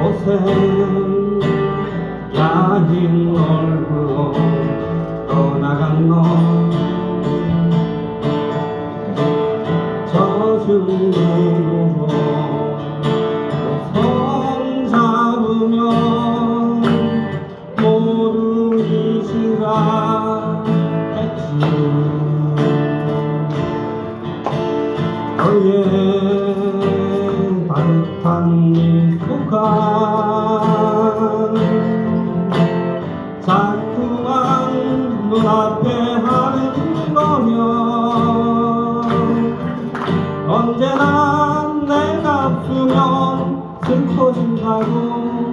어색한 야인 얼굴로 떠나간 너 젖은 몸으로 손 잡으면 모두 이시라 했지 너의 따뜻한 미소가 자꾸만 눈앞에 하는 거면 언제나 내가 없으면 슬퍼진다고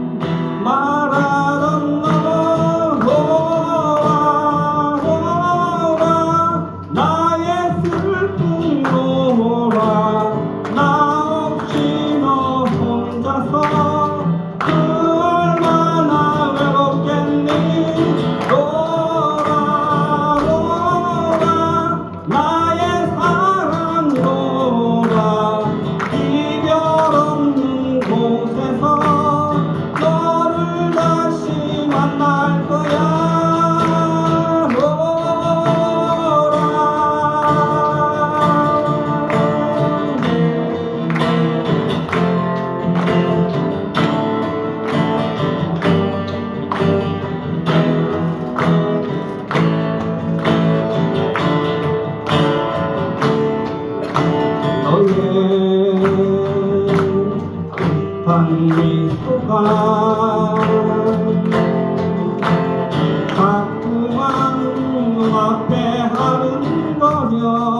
급한 미소가 자꾸만 눈앞에 하는 거면